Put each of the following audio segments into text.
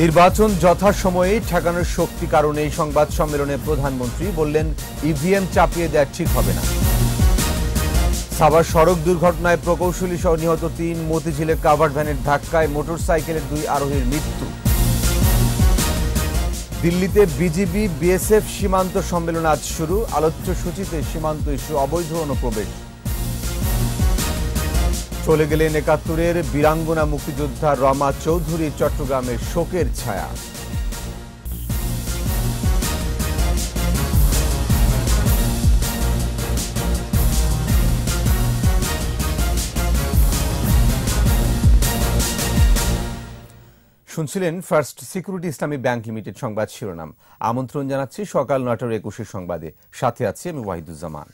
নির্বাচন যথাসময়ে ঠেকানোর শক্তি কারণে এই সংবাদ সম্মেলনে প্রধানমন্ত্রী বললেন, ইভিএম চাপিয়ে দেওয়া ঠিক হবে না। সাভার সড়ক দুর্ঘটনায় প্রকৌশলী সহ নিহত তিন মতিঝিলের কাভার্ড ভ্যানের ধাক্কায় মোটরসাইকেলের দুই আরোহীর মৃত্যু। দিল্লিতে বিজিবি, বিএসএফ সীমান্ত সম্মেলন আজ শুরু। আলোচ্য সূচিতে সীমান্ত ইস্যু, অবৈধ অনুপ্রবেশ। চলে গেলেন একাত্তরের বীরাঙ্গনা মুক্তিযোদ্ধা রমা চৌধুরী চট্টগ্রামের শোকের ছায়া। শুনছিলেন first security Islami bank limited সংবাদ শিরোনাম। আমন্ত্রণ জানাচ্ছি সকাল নটার একুশের সংবাদে। সাথে আছি আমি ওয়াহিদুজ্জামান।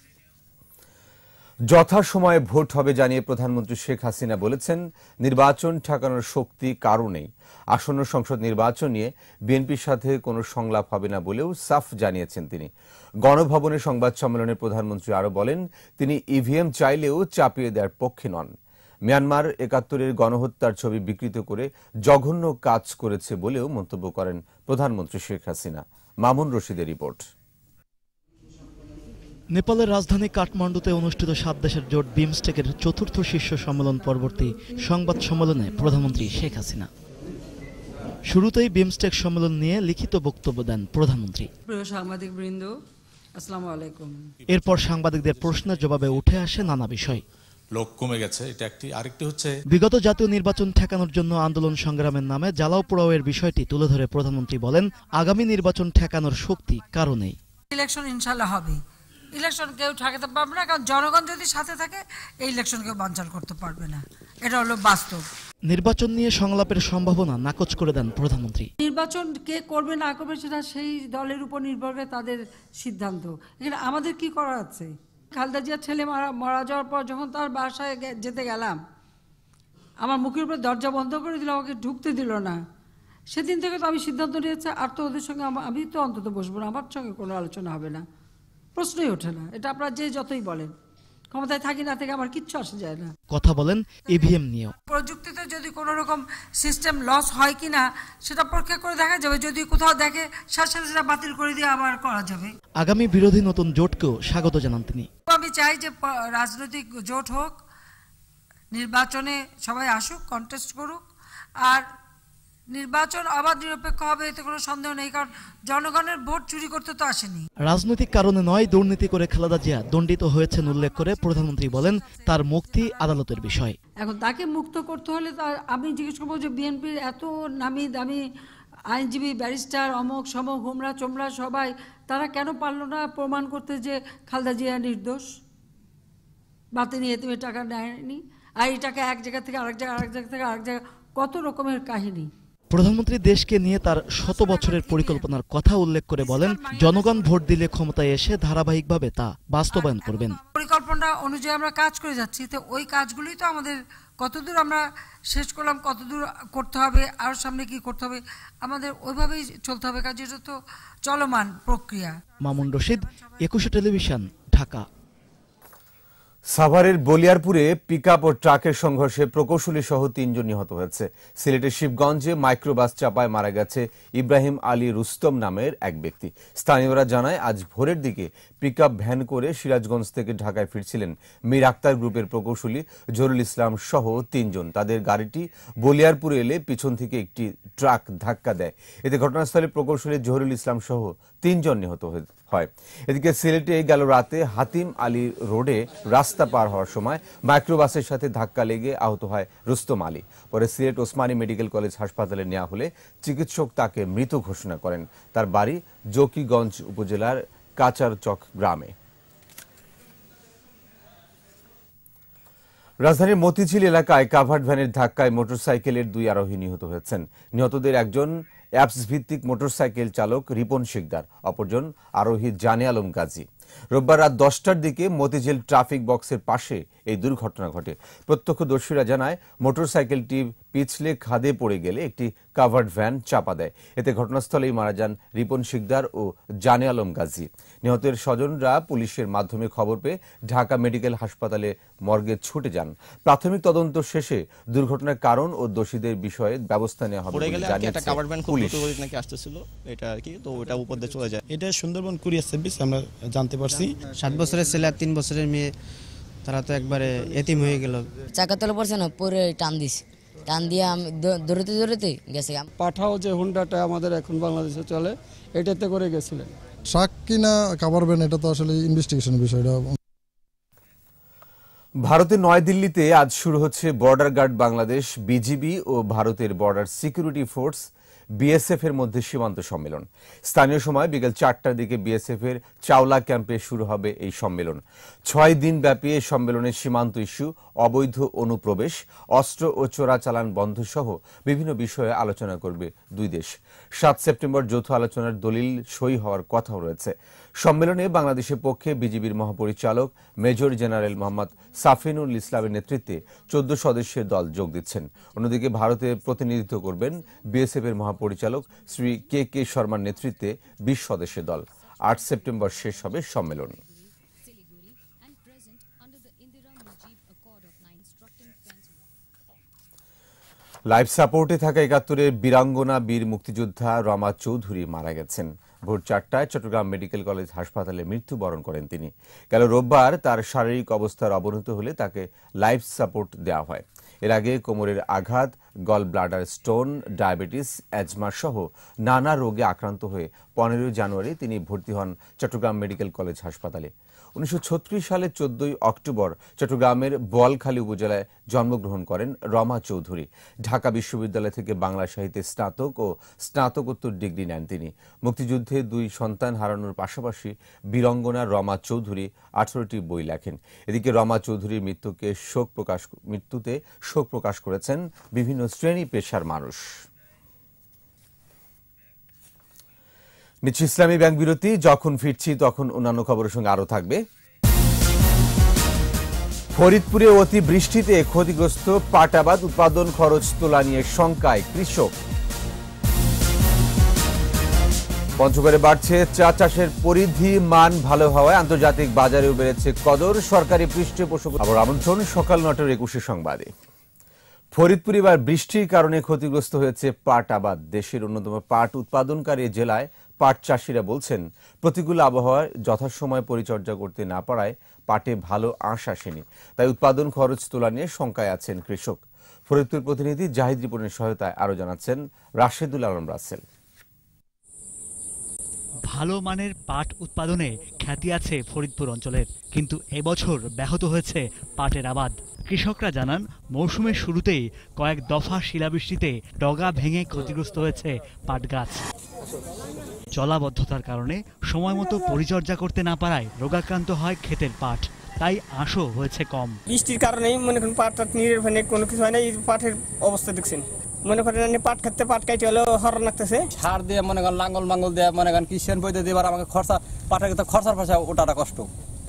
যথাসময়ে ভোট হবে জানিয়ে প্রধানমন্ত্রী শেখ হাসিনা বলেছেন, নির্বাচন ঠেকানোর শক্তি কারণেই আসন্ন সংসদ নির্বাচন নিয়ে বিএনপির সাথে কোনো সংলাপ হবে না বলেও সাফ জানিয়েছেন তিনি। গণভবনে সংবাদ সম্মেলনে প্রধানমন্ত্রী আরও বলেন, তিনি ইভিএম চাইলেও চাপিয়ে দেওয়ার পক্ষে নন। মিয়ানমার একাত্তরের গণহত্যার ছবি বিকৃত করে জঘন্য কাজ করেছে বলেও মন্তব্য করেন প্রধানমন্ত্রী শেখ হাসিনা। মামুন রশিদের রিপোর্ট। নেপালের রাজধানী কাঠমান্ডুতে অনুষ্ঠিত সাত দেশের জোট বিমস্টেকের চতুর্থ শীর্ষ সম্মেলন পরবর্তী সংবাদ সম্মেলনে প্রধানমন্ত্রী শেখ হাসিনা। শুরুতেই বিমস্টেক সম্মেলন নিয়ে লিখিত বক্তব্য দেন প্রধানমন্ত্রী। প্রিয় সাংবাদিক আসসালামু আলাইকুম। এরপর সাংবাদিকদের প্রশ্নের জবাবে উঠে আসে নানা বিষয়। লোক কমে গেছে এটা একটি আরেকটি হচ্ছে বিগত জাতীয় নির্বাচন ঠেকানোর জন্য আন্দোলন সংগ্রামের নামে জ্বালাও পোড়াওয়ের বিষয়টি তুলে ধরে প্রধানমন্ত্রী বলেন আগামী নির্বাচন ঠেকানোর শক্তি কারণেই ইলেকশন ইনশাল্লাহ হবে। ইলেকশন কেউ ঠেকাতে পারবে না কারণ জনগণ যদি সাথে থাকে এই ইলেকশন কেউ বানচাল করতে পারবে না। এটা হলো বাস্তব। নির্বাচন নিয়ে সংলাপের সম্ভাবনা নাকচ করে দেন প্রধানমন্ত্রী। নির্বাচন কে করবে না করবে সেটা সেই দলের উপর নির্ভর করে তাদের সিদ্ধান্ত। এখানে আমাদের কি করা আছে? খালদা জিয়ার ছেলে মারা মারা যাওয়ার পর যখন তার বাসায় যেতে গেলাম আমার মুখের উপরে দরজা বন্ধ করে দিল আমাকে ঢুকতে দিল না। সেদিন থেকে তো আমি সিদ্ধান্ত নিয়েছি আর তো ওদের সঙ্গে আমি তো অন্তত বসবো না আমার সঙ্গে কোনো আলোচনা হবে না। প্রশ্নই ওঠে না। এটা আপনারা যে যতই বলেন। ক্ষমতায় থাকি না থেকে আমার কিচ্ছু আসে যায় না। কথা বলেন ইভিএম নিয়েও। প্রযুক্তিতে যদি কোনো রকম সিস্টেম লস হয় কি না সেটা পরীক্ষা করে দেখা যাবে। যদি কোথাও দেখে সাথে সাথে সেটা বাতিল করে দিয়ে আবার করা যাবে। আগামী বিরোধী নতুন জোটকেও স্বাগত জানান তিনি। আমি চাই যে রাজনৈতিক জোট হোক নির্বাচনে সবাই আসুক কন্টেস্ট করুক আর নির্বাচন আবার নিরপেক্ষ হবে এতে কোনো সন্দেহ নেই কারণ জনগণের ভোট চুরি করতে তো আসেনি। রাজনৈতিক কারণে নয় দুর্নীতি করে খালেদা জিয়া দণ্ডিত হয়েছেন উল্লেখ করে প্রধানমন্ত্রী বলেন তার মুক্তি আদালতের বিষয়। এখন তাকে মুক্ত করতে হলে তার আমি জিজ্ঞেস করব যে বিএনপির এত নামি দামি আইনজীবী ব্যারিস্টার অমক সমক হোমরা চোমরা সবাই তারা কেন পারল না প্রমাণ করতে যে খালদা জিয়া নির্দোষ? বা তিনি এতিমে টাকা নেয়নি? আর এই টাকা এক জায়গা থেকে আরেক জায়গা আরেক জায়গা থেকে আরেক জায়গা কত রকমের কাহিনী? প্রধানমন্ত্রী দেশকে নিয়ে তার শত বছরের পরিকল্পনার কথা উল্লেখ করে বলেন জনগণ ভোট দিলে ক্ষমতায় এসে ধারাবাহিকভাবে তা বাস্তবায়ন করবেন। পরিকল্পনা অনুযায়ী আমরা কাজ করে যাচ্ছি তো ওই কাজগুলোই তো আমাদের কতদূর আমরা শেষ করলাম কতদূর করতে হবে আর সামনে কি করতে হবে আমাদের ওইভাবেই চলতে হবে কাজ এটা তো চলমান প্রক্রিয়া। মামুন রশিদ একুশে টেলিভিশন ঢাকা। সাভারের বলিয়ারপুরে পিকআপ ও ট্রাকের সংঘর্ষে প্রকৌশলী সহ তিনজন নিহত হয়েছে। সিলেটের শিবগঞ্জে মাইক্রোবাস চাপায় মারা গেছে ইব্রাহিম আলী রুস্তম নামের এক ব্যক্তি। স্থানীয়রা জানায়, আজ ভোরের দিকে পিকআপ ভ্যান করে সিরাজগঞ্জ থেকে ঢাকায় ফিরছিলেন মীর আক্তার গ্রুপের প্রকৌশলী জরুল ইসলাম সহ তিনজন। তাদের গাড়িটি বলিয়ারপুরে এলে পিছন থেকে একটি ট্রাক ধাক্কা দেয়। এতে ঘটনাস্থলে প্রকৌশলী জহুরুল ইসলাম সহ তিনজন নিহত হয়ে- হয়। এদিকে সিলেটে গেল রাতে হাতিম আলী রোডে রাস্তা পার হওয়ার সময় মাইক্রোবাসের সাথে ধাক্কা লেগে আহত হয় রুস্তম আলী। পরে সিলেট ওসমানী মেডিকেল কলেজ হাসপাতালে নেওয়া হলে চিকিৎসক তাকে মৃত ঘোষণা করেন। তার বাড়ি জকিগঞ্জ উপজেলার কাচারচক গ্রামে। রাজধানীর মতিঝিল এলাকায় কাভার্ড ভ্যানের ধাক্কায় মোটরসাইকেলের দুই আরোহী নিহত হয়েছেন। নিহতদের একজন অ্যাপস ভিত্তিক মোটরসাইকেল চালক রিপন শিকদার অপরজন আরোহী জানে আলম গাজী। রোববার রাত দশটার দিকে মতিঝিল ট্রাফিক বক্সের পাশে এই দুর্ঘটনা ঘটে। প্রত্যক্ষদর্শীরা জানায় মোটরসাইকেলটি পিছলে খাদে পড়ে গেলে একটি কাভার্ড ভ্যান চাপা দেয়। এতে ঘটনাস্থলেই মারা যান রিপন শিকদার ও জানে আলম গাজী। নিহতের স্বজনরা পুলিশের মাধ্যমে খবর পেয়ে ঢাকা মেডিকেল হাসপাতালে মর্গে ছুটে যান। প্রাথমিক তদন্ত শেষে দুর্ঘটনার কারণ ও দোষীদের বিষয়ে ব্যবস্থা নেওয়া হবে জানিয়েছে কাভার্ড ভ্যান খুব পুলিশ। নাকি আসতেছিল এটা আর কি তো ওটা উপর দিয়ে চলে যায়। এটা সুন্দরবন কুরিয়ার সার্ভিস আমরা জানতে পারছি সাত বছরের ছেলে আর তিন বছরের মেয়ে তারা তো একবারে এতিম হয়ে গেল। চাকা তলে পড়ছে না পরে টান দিস টান দিয়ে আমি দৌড়তে দৌড়তে গেছে। পাঠাও যে হুন্ডাটা আমাদের এখন বাংলাদেশে চলে এটাতে করে গেছিলেন। ট্রাক কিনা কাভার এটা তো আসলে ইনভেস্টিগেশন বিষয়টা ভারতের নয়াদিল্লিতে আজ শুরু হচ্ছে বর্ডার গার্ড বাংলাদেশ বিজিবি ও ভারতের বর্ডার সিকিউরিটি ফোর্স বিএসএফ এর মধ্যে সীমান্ত সম্মেলন। স্থানীয় সময় বিকেল চারটার দিকে বিএসএফ এর চাওলা ক্যাম্পে শুরু হবে এই সম্মেলন। ছয় দিন ব্যাপী এই সম্মেলনে সীমান্ত ইস্যু, অবৈধ অনুপ্রবেশ, অস্ত্র ও চোরাচালান বন্ধ সহ বিভিন্ন বিষয়ে আলোচনা করবে দুই দেশ। সাত সেপ্টেম্বর যৌথ আলোচনার দলিল সই হওয়ার কথাও রয়েছে। সম্মেলনে বাংলাদেশের পক্ষে বিজিবির মহাপরিচালক মেজর জেনারেল মোহাম্মদ সাফিনুল ইসলামের নেতৃত্বে চোদ্দ সদস্যের দল যোগ দিচ্ছেন। অন্যদিকে ভারতে প্রতিনিধিত্ব করবেন বিএসএফ এর মহাপরিচালক শ্রী কে কে শর্মার নেতৃত্বে বিশ সদস্যের দল। আট সেপ্টেম্বর শেষ হবে সম্মেলন। Siliguri and present under the Indira Mujib Accord of 9 instructing fence live সাপোর্টে থাকা একাত্তরের বীরাঙ্গনা বীর মুক্তিযোদ্ধা রমা চৌধুরী মারা গেছেন। ভোর চারটায় চট্টগ্রাম মেডিকেল কলেজ হাসপাতালে মৃত্যুবরণ করেন তিনি। গেল রোববার তার শারীরিক অবস্থার অবনত হলে তাকে লাইফ সাপোর্ট দেওয়া হয়। এর আগে কোমরের আঘাত gall bladder stone diabetes asthma সহ নানা রোগে আক্রান্ত হয়ে পনেরোই জানুয়ারি তিনি ভর্তি হন চট্টগ্রাম মেডিকেল কলেজ হাসপাতালে। উনিশশো সালে চোদ্দই অক্টোবর চট্টগ্রামের বোয়ালখালী উপজেলায় জন্মগ্রহণ করেন রমা চৌধুরী। ঢাকা বিশ্ববিদ্যালয় থেকে বাংলা সাহিত্যে স্নাতক ও স্নাতকোত্তর ডিগ্রি নেন তিনি। মুক্তিযুদ্ধে দুই সন্তান হারানোর পাশাপাশি বীরঙ্গনা রমা চৌধুরী আঠারোটি বই লেখেন। এদিকে রমা চৌধুরীর মৃত্যুকে শোক প্রকাশ, মৃত্যুতে শোক প্রকাশ করেছেন বিভিন্ন শ্রেণি পেশার মানুষ। নিচ্ছি ইসলামী ব্যাংক বিরতি, যখন ফিরছি তখন অন্যান্য খবরের সঙ্গে আরও থাকবে। ফরিদপুরে অতি বৃষ্টিতে ক্ষতিগ্রস্ত পাটাবাদ উৎপাদন খরচ তোলা নিয়ে শঙ্কায় কৃষক। পঞ্চগড়ে বাড়ছে চা চাষের পরিধি, মান ভালো হওয়ায় আন্তর্জাতিক বাজারেও বেড়েছে কদর। সরকারি পৃষ্ঠপোষক আবার আমন্ত্রণ সকাল নটার একুশে সংবাদে। ফরিদপুর এবার বৃষ্টির কারণে ক্ষতিগ্রস্ত হয়েছে পাট আবাদ। দেশের অন্যতম পাট উৎপাদনকারী জেলায় পাট চাষিরা বলছেন, প্রতিকূল আবহাওয়ায় যথাসময় পরিচর্যা করতে না পারায় পাটে ভালো আঁশ আসেনি। তাই উৎপাদন খরচ তোলা নিয়ে শঙ্কায় আছেন কৃষক। ফরিদপুর প্রতিনিধি জাহিদ রিপনের সহায়তায় আরও জানাচ্ছেন রাশেদুল আলম রাসেল। ভালো মানের পাট উৎপাদনে খ্যাতি আছে ফরিদপুর অঞ্চলের। কিন্তু এবছর ব্যাহত হয়েছে পাটের আবাদ। কৃষকরা জানান, মৌসুমের শুরুতেই কয়েক দফা শিলাবৃষ্টিতে ডগা ভেঙে ক্ষতিগ্রস্ত হয়েছে পাট গাছ। জলাবদ্ধতার কারণে সময়মতো পরিচর্যা করতে না পারায় রোগাক্রান্ত হয় ক্ষেতের পাট। তাই আঁশও হয়েছে কম। বৃষ্টির কারণেই মনে করুন পাট টাট নিরের কোনো কিছু হয় না, এই পাটের অবস্থা দেখছেন। মনে করেন পাট খাতে পাট কাইতে হলেও হরণ লাগতেছে। সার দিয়ে মনে করেন লাঙ্গল মাঙ্গল দিয়ে মনে করেন কিষেন বইতে দিয়ে আমাকে খরচা পাটের তো খরচার পয়সা ওটাটা কষ্ট।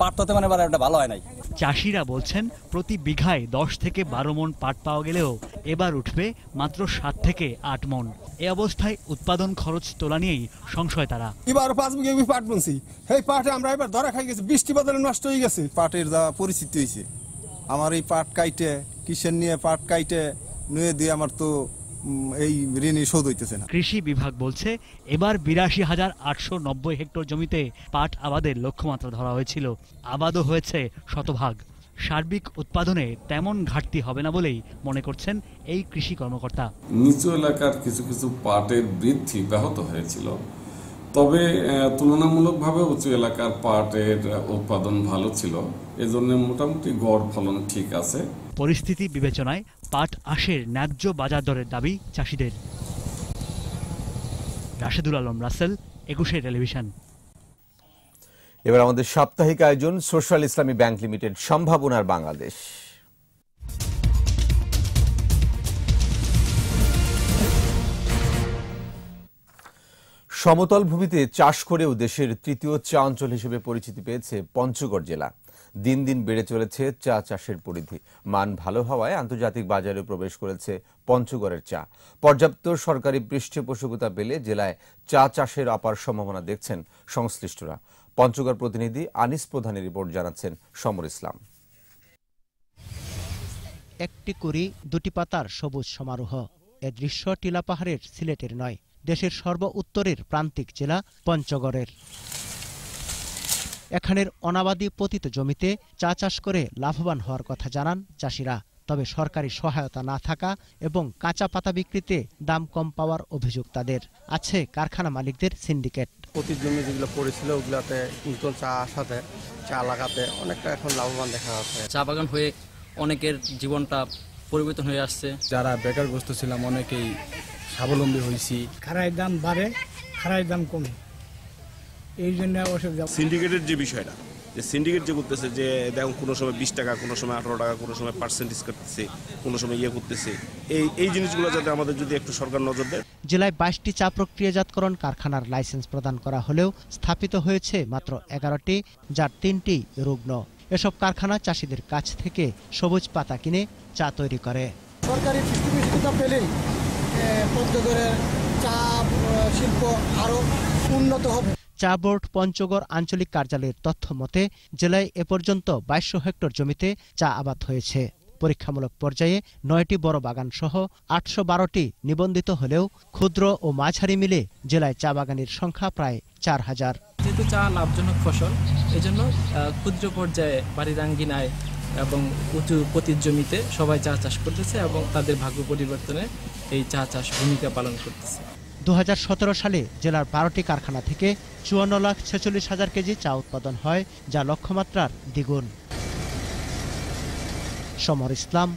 পাট তো মানে এবার এটা ভালো হয় নাই। চাষিরা বলছেন প্রতি বিঘায় দশ থেকে বারো মন পাট পাওয়া গেলেও এবার উঠবে মাত্র সাত থেকে আট মন। এ অবস্থায় উৎপাদন খরচ তোলা নিয়েই সংশয় তারা। এবার পাঁচ বিঘা আমি পাট বুনছি। এই পাটে আমরা এবার ধরা খাই গেছি বৃষ্টি বদলে নষ্ট হয়ে গেছে। পাটের যা পরিস্থিতি হয়েছে। আমার এই পাট কাইটে কিসের নিয়ে পাট কাইটে নুয়ে দিয়ে আমার তো এই ঋণই শোধ হইতেছে না। কৃষি বিভাগ বলছে এবার বিরাশি হাজার আটশো নব্বই হেক্টর জমিতে পাট আবাদের লক্ষ্যমাত্রা ধরা হয়েছিল। আবাদও হয়েছে শতভাগ। সার্বিক উৎপাদনে তেমন ঘাটতি হবে না বলেই মনে করছেন এই কৃষি কর্মকর্তা। নিচু এলাকার কিছু কিছু পাটের বৃদ্ধি ব্যাহত হয়েছিল। তবে তুলনামূলকভাবে উঁচু এলাকার পাটের উৎপাদন ভালো ছিল। এজন্য মোটামুটি গড় ফলন ঠিক আছে। পরিস্থিতি বিবেচনায় পাট আশের ন্যায্য বাজার দরের দাবি চাষিদের। রাশেদুল আলম, রাসেল, একুশে টেলিভিশন। এবার আমাদের সাপ্তাহিক আয়োজন, সোশ্যাল ইসলামী ব্যাংক লিমিটেড, সম্ভাবনার বাংলাদেশ। সমতল ভূমিতে চাষ করেও দেশের তৃতীয় চা অঞ্চল হিসেবে পরিচিতি পেয়েছে পঞ্চগড় জেলা। দিন দিন বেড়ে চলেছে চা চাষের পরিধি। মান ভালো হওয়ায় আন্তর্জাতিক বাজারে প্রবেশ করেছে পঞ্চগড়ের চা। পর্যাপ্ত সরকারি পৃষ্ঠপোষকতা পেলে জেলায় চা চাষের অপার সম্ভাবনা দেখছেন সংশ্লিষ্টরা। পঞ্চগড় প্রতিনিধি আনিস প্রধানের রিপোর্ট জানাচ্ছেন সমর ইসলাম। একটি কুড়ি দুটি পাতার সবুজ সমারোহ। এ দৃশ্য টিলা পাহাড়ের সিলেটের নয়। দেশের সর্ব উত্তরের প্রান্তিক জেলা পঞ্চগড়ের। এখানের অনাবাদী পতিত জমিতে চা চাষ করে লাভবান হওয়ার কথা জানান চাষিরা। তবে সরকারি সহায়তা না থাকা এবং কাঁচা পাতা বিক্রিতে দাম কম পাওয়ার অভিযোগ তাদের। আছে কারখানা মালিকদের সিন্ডিকেট। প্রতি জমি যেগুলো পড়েছিল ওগুলাতে নতুন চা আসাতে চা লাগাতে অনেকটা এখন লাভবান দেখা যাচ্ছে। চা বাগান হয়ে অনেকের জীবনটা পরিবর্তন হয়ে আসছে। যারা বেকারগ্রস্ত ছিলাম অনেকেই স্বাবলম্বী হয়েছি। খারাইয়ের দাম বাড়ে খারাইয়ের দাম কমে। এই জন্য অসুবিধা সিন্ডিকেটের যে বিষয়টা যে সিন্ডিকেট যে করতেছে যে দেখুন কোনো সময় বিশ টাকা কোনো সময় আঠারো টাকা কোনো সময় পার্সেন্টেজ করতেছে কোনো সময় ইয়ে করতেছে। এই এই জিনিসগুলো যাতে আমাদের যদি একটু সরকার নজর দেয়। জেলায় বাইশটি চা প্রক্রিয়াজাতকরণ কারখানার লাইসেন্স প্রদান করা হলেও স্থাপিত হয়েছে মাত্র এগারোটি যার তিনটি রুগ্ন। এসব কারখানা চাষিদের কাছ থেকে সবুজ পাতা কিনে চা তৈরি করে। সরকারি পেলেই পঞ্চগড়ের চা শিল্প আরও উন্নত হবে। চা বোর্ড পঞ্চগড় আঞ্চলিক কার্যালয়ের তথ্য মতে জেলায় এ পর্যন্ত বাইশশো হেক্টর জমিতে চা আবাদ হয়েছে। পরীক্ষামূলক পর্যায়ে নয়টি বড় বাগান সহ আটশো বারোটি নিবন্ধিত হলেও ক্ষুদ্র ও মাঝারি মিলে জেলায় চা বাগানের সংখ্যা প্রায় চার হাজার। যেহেতু চা লাভজনক ফসল এজন্য ক্ষুদ্র পর্যায়ে বাড়ির আঙ্গিনায় এবং উঁচু পতির জমিতে সবাই চা চাষ করতেছে এবং তাদের ভাগ্য পরিবর্তনে এই চা চাষ ভূমিকা পালন করতেছে। দু সালে জেলার বারোটি কারখানা থেকে চুয়ান্ন লাখ ছেচল্লিশ হাজার কেজি চা উৎপাদন হয় যা লক্ষ্যমাত্রার দ্বিগুণ। সমর ইসলাম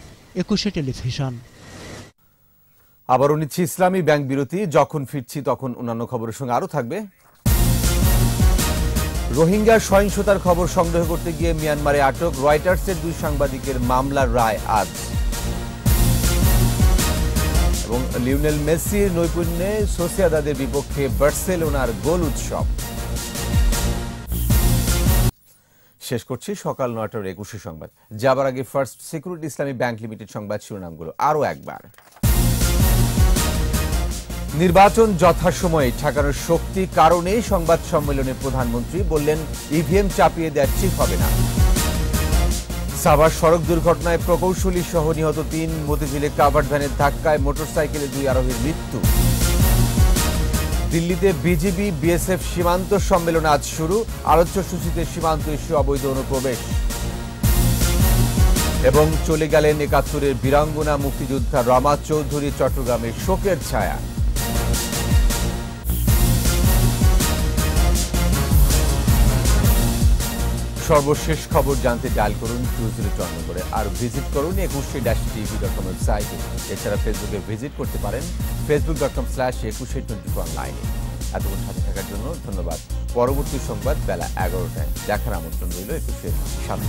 একুশে টেলিভিশন। আবারও নিচ্ছি ইসলামী ব্যাংক বিরতি যখন ফিরছি তখন অন্যান্য খবরের সঙ্গে আরও থাকবে রোহিঙ্গা সহিংসতার খবর সংগ্রহ করতে গিয়ে মিয়ানমারে আটক রয়টার্সের দুই সাংবাদিকের মামলার রায় আজ। এবং লিওনেল মেসির নৈপুণ্যে সোসিয়াদাদের বিপক্ষে বার্সেলোনার গোল উৎসব। শেষ করছি সকাল নয়টার একুশে সংবাদ। যাবার আগে first security Islami bank limited সংবাদ শিরোনামগুলো আরও একবার। নির্বাচন যথাসময়ে ঠেকানোর শক্তি কারণেই সংবাদ সম্মেলনে প্রধানমন্ত্রী বললেন, ইভিএম চাপিয়ে দেওয়া ঠিক হবে না। সাভার সড়ক দুর্ঘটনায় প্রকৌশলী সহ নিহত তিন মতিঝিলে কাভার ভ্যানের ধাক্কায় মোটরসাইকেলে দুই আরোহীর মৃত্যু। দিল্লিতে বিজিবি, বিএসএফ সীমান্ত সম্মেলন আজ শুরু। আলোচ্য সূচিতে সীমান্ত ইস্যু, অবৈধ অনুপ্রবেশ। এবং চলে গেলেন একাত্তরের বীরাঙ্গনা মুক্তিযোদ্ধা রমা চৌধুরী চট্টগ্রামের শোকের ছায়া। সর্বশেষ খবর জানতে ডায়াল করুন টু জিরো করে। আর ভিজিট করুন একুশে ড্যাশ টিভি ডট কম ওয়েবসাইটে এছাড়া ফেসবুকে ভিজিট করতে পারেন Facebook dot com slash Ekushey twenty four অনলাইনে এতক্ষণ সাথে থাকার জন্য ধন্যবাদ। পরবর্তী সংবাদ বেলা এগারোটায়। দেখার আমন্ত্রণ রইল একুশের সাথে